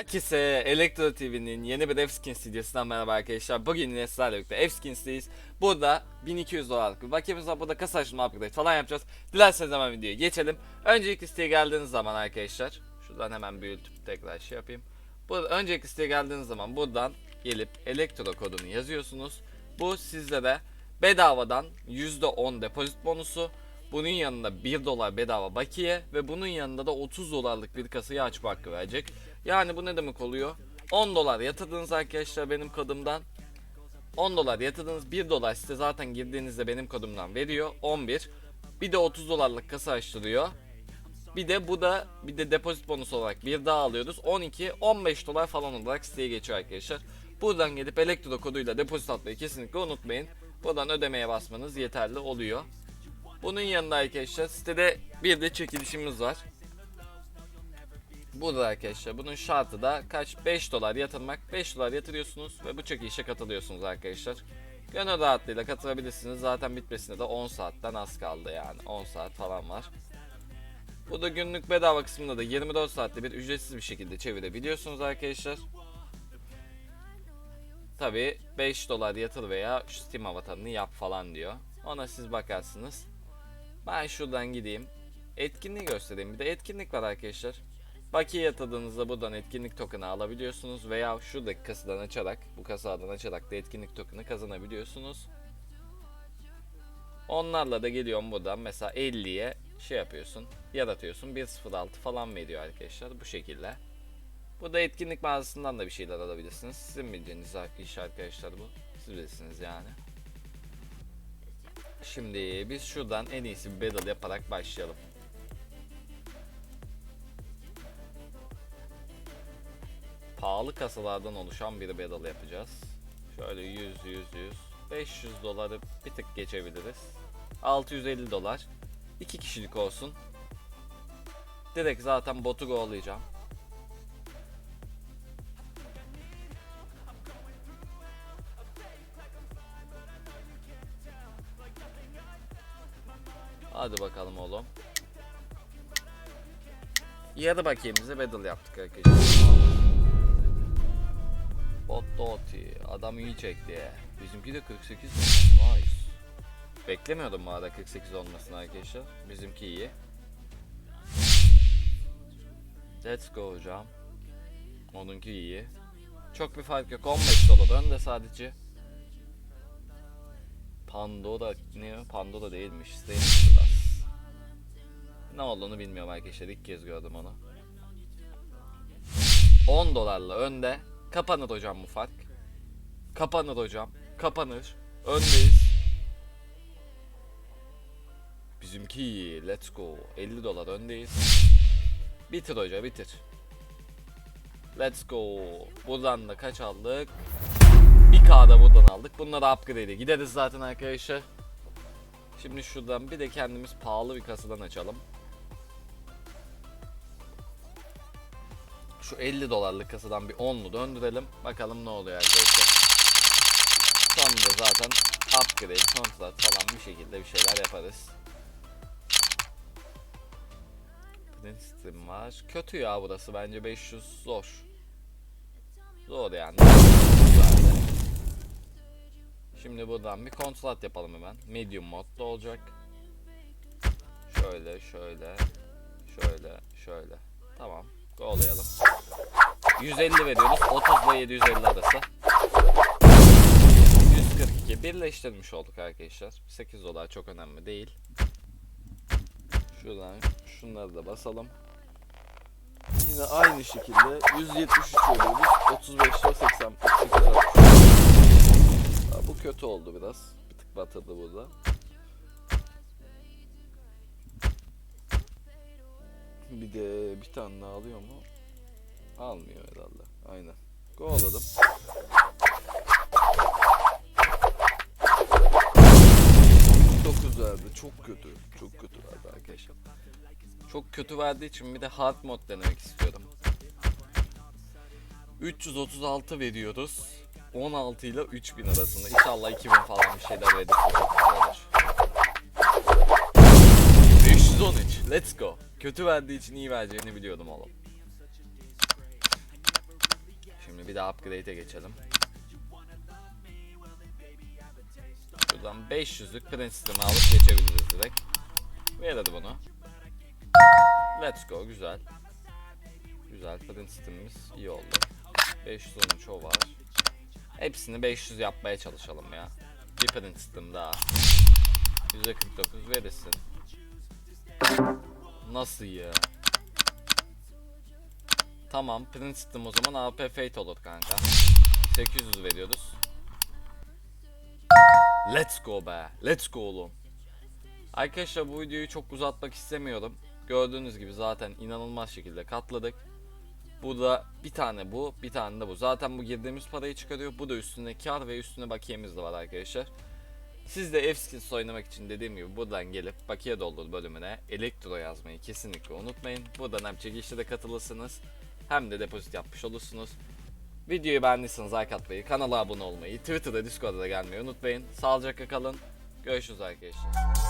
Herkese Elektro TV'nin yeni bir F-Skin stüdyosundan merhaba arkadaşlar. Bugün yine sizlerle birlikte F-Skins'teyiz. Burada 1200 dolarlık bir bakiyemiz var. Burada kasa açılma upgrade falan yapacağız. Dilerseniz hemen videoya geçelim. Öncelikle siteye geldiğiniz zaman arkadaşlar. Şuradan hemen büyütüp tekrar şey yapayım. Burada öncelikle siteye geldiğiniz zaman buradan gelip elektro kodunu yazıyorsunuz. Bu sizlere bedavadan %10 depozit bonusu. Bunun yanında 1 dolar bedava bakiye ve bunun yanında da 30 dolarlık bir kasayı açma hakkı verecek. Yani bu ne demek oluyor? 10 dolar yatırdınız arkadaşlar benim kodumdan. 10 dolar yatırdınız 1 dolar size zaten girdiğinizde benim kodumdan veriyor 11. Bir de 30 dolarlık kasa açtırıyor. Bir de bu da bir de depozit bonusu olarak bir daha alıyoruz. 12 15 dolar falan olarak siteye geçiyor arkadaşlar. Buradan gelip elektro koduyla depozit atmayı kesinlikle unutmayın. Buradan ödemeye basmanız yeterli oluyor. Bunun yanında arkadaşlar sitede bir de çekilişimiz var. Burada arkadaşlar bunun şartı da kaç 5 dolar yatırmak 5 dolar yatırıyorsunuz ve bu çekilişe katılıyorsunuz arkadaşlar. Gönül rahatlığıyla katılabilirsiniz zaten bitmesine de 10 saatten az kaldı yani 10 saat falan var. Bu da günlük bedava kısmında da 24 saatte bir ücretsiz bir şekilde çevirebiliyorsunuz arkadaşlar. Tabi 5 dolar yatır veya Steam avatarını yap falan diyor. Ona siz bakarsınız. Ben şuradan gideyim. Etkinliği göstereyim. Bir de etkinlik var arkadaşlar. Bakiye yatırdığınızda buradan etkinlik token'ı alabiliyorsunuz veya şuradaki kasadan açarak, bu kasadan açarak da etkinlik token'ı kazanabiliyorsunuz. Onlarla da geliyorum buradan mesela 50'ye şey yapıyorsun, yaratıyorsun 1.06 falan veriyor arkadaşlar bu şekilde. Bu da etkinlik mağazasından da bir şeyler alabilirsiniz. Sizin bildiğiniz iş arkadaşlar bu. Siz bilirsiniz yani. Şimdi biz şuradan en iyisi bir battle yaparak başlayalım. Pahalı kasalardan oluşan bir battle yapacağız. Şöyle 100 100 100 500 doları bir tık geçebiliriz. 650 dolar. 2 kişilik olsun. Direkt zaten botu go'layacağım. Hadi bakalım oğlum. Yarı bakiyemize battle yaptık arkadaşlar. Bot Doti. Adam iyi çekti. Bizimki de 48 Nice. Beklemiyordum bu arada 48 olmasını arkadaşlar. Bizimki iyi. Let's go hocam. Onunki iyi. Çok bir fark yok. 15 dolar önde sadece. Pandora ne? Pandora değilmiş. Stainless Glass. Ne olduğunu bilmiyorum arkadaşlar. İlk kez gördüm onu. 10 dolarla önde. Kapanır hocam bu fark. Kapanır hocam. Kapanır. Öndeyiz. Bizimki iyi. Let's go. 50 dolar öndeyiz. Bitir hoca bitir. Let's go. Buradan da kaç aldık? 1K da buradan aldık. Bunları upgrade'e gideriz zaten arkadaşlar. Şimdi şuradan bir de kendimiz pahalı bir kasadan açalım. Şu 50 dolarlık kasadan bir 10'lu döndürelim. Bakalım ne oluyor arkadaşlar. Sonunda zaten upgrade, kontrat falan bir şekilde bir şeyler yaparız. Princeton var. Kötü ya burası bence 500 zor. Zor yani. Güzeldi. Şimdi buradan bir kontrat yapalım hemen. Medium modda olacak. Şöyle şöyle şöyle şöyle. Tamam. Go'layalım. 150 veriyoruz. 30 ile 750 arası. 142 birleştirmiş olduk arkadaşlar. 8 dolar çok önemli değil. Şuradan şunları da basalım. Yine aynı şekilde 173 veriyoruz. Kötü oldu biraz. Bir tık batırdı burada. Bir de bir tane alıyor mu? Almıyor herhalde. Aynen. Kovaladım. Dokuz verdi. Çok kötü. Çok kötü verdi arkadaşlar. Çok kötü verdiği için bir de hard mod denemek istiyorum. 336 veriyoruz. 16 ile 3000 arasında. İnşallah 2000 falan bir şeyler verirse çok güzel olur. 513. Let's go. Kötü verdiği için iyi vereceğini biliyordum oğlum. bir daha upgrade'e geçelim. Buradan 500'lük print sistemi alıp geçebiliriz direkt. Verir bunu. Let's go güzel. Güzel sistemimiz iyi oldu. 513 o var. Hepsini 500 yapmaya çalışalım ya. Bir print daha. %49 verirsin. Nasıl ya? Tamam print system o zaman AP Fate olur kanka. 800 veriyoruz. Let's go be. Let's go oğlum. Arkadaşlar bu videoyu çok uzatmak istemiyorum. Gördüğünüz gibi zaten inanılmaz şekilde katladık. Burada bir tane bu, bir tane de bu. Zaten bu girdiğimiz parayı çıkarıyor. Bu da üstüne kar ve üstüne bakiyemiz de var arkadaşlar. Siz de F-Skills oynamak için dediğim gibi buradan gelip bakiye doldur bölümüne elektro yazmayı kesinlikle unutmayın. Buradan hem çekilişe de katılırsınız hem de depozit yapmış olursunuz. Videoyu beğendiyseniz like atmayı, kanala abone olmayı, Twitter'da Discord'da gelmeyi unutmayın. Sağlıcakla kalın. Görüşürüz arkadaşlar.